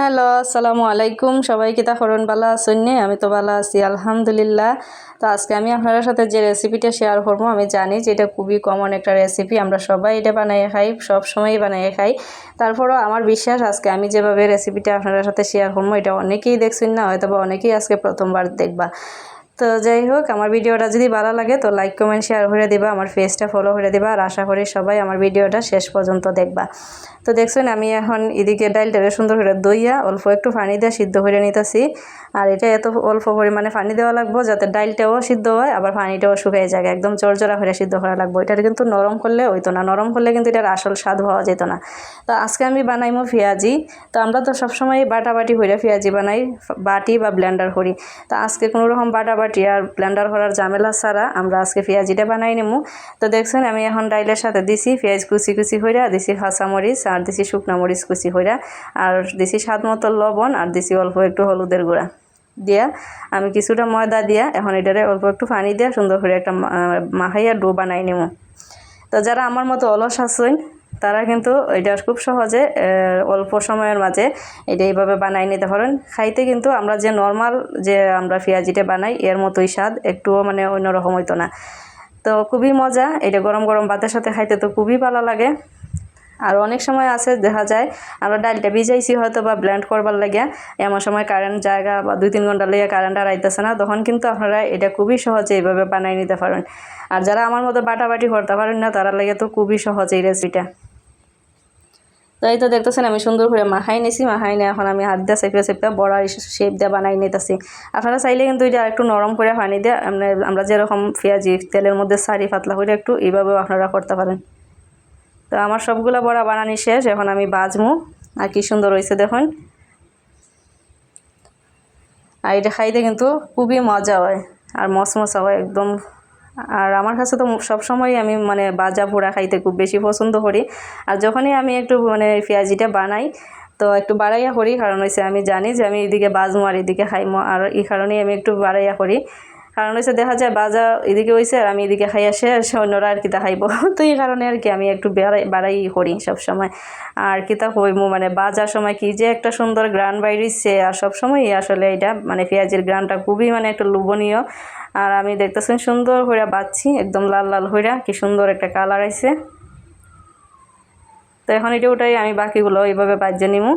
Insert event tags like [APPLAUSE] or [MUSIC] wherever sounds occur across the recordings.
Hello, আসসালামু আলাইকুম। সবাই কিতা হরণ বালা আসুননি, আমি তো বালা আছি, আলহামদুলিল্লাহ। তো আজকে আমি আপনাদের সাথে যে রেসিপিটা শেয়ার করব, আমি জানি যে এটা খুবই কমন একটা রেসিপি আমরা সবাই এটা বানিয়ে খাই, সব সময়ই বানিয়ে খাই। তারপরও আমার বিশ্বাস, আজকে আমি যেভাবে রেসিপিটা আপনাদের সাথে শেয়ার করব, এটা অনেকেই দেখছেন না হয়তো বা অনেকেই আজকে প্রথমবার দেখবা। তো যাই হোক, আমার ভিডিওটা যদি ভালো লাগে তো লাইক কমেন্ট শেয়ার করে দিবা, আমার ফেসটা ফলো করে দিবা আর আশা করি সবাই আমার ভিডিওটা শেষ পর্যন্ত দেখবা। তো দেখছেন, আমি এখন এদিকে ডালটারে সুন্দর করে দইয়া অল্প একটু পানি দিয়ে সিদ্ধ করে নিতেছি। আর এটা এত অল্প পরিমাণে পানি দেওয়া লাগবো যাতে ডাইলটাও সিদ্ধ হয়, আবার পানিটাও শুকিয়ে যায় একদম চরচরা করে সিদ্ধ করা লাগবো। এটা কিন্তু নরম করলে হইতো না, নরম করলে কিন্তু এটার আসল স্বাদ হওয়া যেত না। তো আজকে আমি বানাইমো পেঁয়াজি। তো আমরা তো সবসময় বাটা বাটি করে পেঁয়াজি বানাই, বাটি বা ব্লেন্ডার করি। তো আজকে কোনো রকম বাটা বাটি আর ব্লেন্ডার করার ঝামেলা ছাড়া আমরা আজকে পেঁয়াজিটা বানাই নেব তো দেখছেন, আমি এখন ডাইলের সাথে দিছি পেঁয়াজ কুচি কুচি হইরা, দিছি কাঁচামরিচ আর দিছি শুকনো মরিচ কুচি হইরা, আর দিছি স্বাদ মতো লবণ আর দিছি অল্প একটু হলুদের গুঁড়া। দিয়া আমি কিছুটা ময়দা দিয়া এখন এটারে অল্প একটু পানি দিয়া সুন্দর করে একটা মাখাইয়া ডো বানাই নেব তো যারা আমার মতো অলস আছেন তারা কিন্তু এটা খুব সহজে অল্প সময়ের মাঝে এটা এইভাবে বানাই নিতে পারেন। খাইতে কিন্তু আমরা যে নর্মাল যে আমরা পেঁয়াজিটা বানাই, এর মতোই স্বাদ, একটুও মানে অন্যরকম হইতো না। তো খুবই মজা, এটা গরম গরম ভাতের সাথে খাইতে তো খুবই ভালো লাগে। আর অনেক সময় আছে, দেখা যায়, আমরা ডালটা ভিজাইছি হয়তো বা ব্ল্যান্ড করবার লাগে এমন সময় কারেন্ট জায়গা বা দুই তিন ঘণ্টা লেগে কারেন্ট আর আইতেছে না, তখন কিন্তু আপনারা এটা খুবই সহজে এইভাবে বানাই নিতে পারেন। আর যারা আমার মতো বাটাবাটি করতে পারেন না, তারা লাগে তো খুবই সহজ এই রেসিপিটা তো এই তো দেখতেছেন আমি সুন্দর করে মাখাই নিছি, মাখাই নিয়ে এখন আমি হাত দিয়ে চেপে চেপে বড় শেপ দিয়ে বানাই নিতেছি। আপনারা চাইলে কিন্তু এটা একটু নরম করে পানি দিয়ে আমরা যেরকম পেঁয়াজি তেলের মধ্যে সারি পাতলা করে একটু এইভাবেও আপনারা করতে পারেন। তো আমার সবগুলো বড়া বানানি শেষ, এখন আমি বাজমু। আর কি সুন্দর হয়েছে দেখুন। আর এটা খাইতে কিন্তু খুবই মজা হয়, আর মশমশা হয় একদম। আর আমার কাছে তো সবসময় আমি মানে বাজা পোড়া খাইতে খুব বেশি পছন্দ করি। আর যখনই আমি একটু মানে পেঁয়াজিটা বানাই, তো একটু বাড়াইয়া করি, কারণ হয়েছে আমি জানি যে আমি এদিকে বাজমো আর এদিকে খাইমো, আর এই কারণেই আমি একটু বাড়াইয়া করি। কারণ হচ্ছে দেখা যায় বাজা এদিকে হয়েছে আর আমি এদিকে খাইয়া শেষ অন্যরা আর কিতা খাইব [LAUGHS] তো এই কারণে আর কি আমি একটু বাড়াই বাড়াই করি সবসময়। আর কিতা হইমু মানে বাজার সময় কি যে একটা সুন্দর গ্রান বাইরিছে আর সব সবসময় আসলে এটা মানে পেঁয়াজের গ্রানটা খুবই মানে একটা লোভনীয়। আর আমি দেখতেছেন সুন্দর হইয়া বাচ্ছি, একদম লাল লাল হইয়া কি সুন্দর একটা কালার আইছে। তো এখন এটা ওটাই আমি বাকিগুলো এইভাবে বাজ্যে নিমু।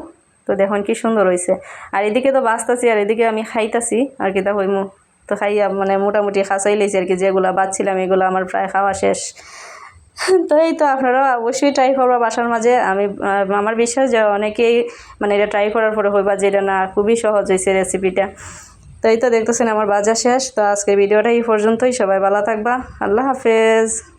তো দেখুন কি সুন্দর হয়েছে আর এদিকে তো বাঁচতাছি, আর এদিকে আমি খাইতাছি, আর কিতা হইমু তো খাইয়া মানে মোটামুটি খাঁচাই লেছি আর কি, যেগুলো বাচ্ছিলাম এগুলো আমার প্রায় খাওয়া শেষ। তো এই তো আপনারাও অবশ্যই ট্রাই করবা বাসার মাঝে। আমি আমার বিশ্বাস যে অনেকেই মানে এটা ট্রাই করার পরে হইবা যে এটা না, খুবই সহজ হয়েছে রেসিপিটা তো এই তো দেখতেছেন আমার বাজার শেষ। তো আজকের ভিডিওটা এই পর্যন্তই। সবাই ভালো থাকবা। আল্লাহ হাফেজ।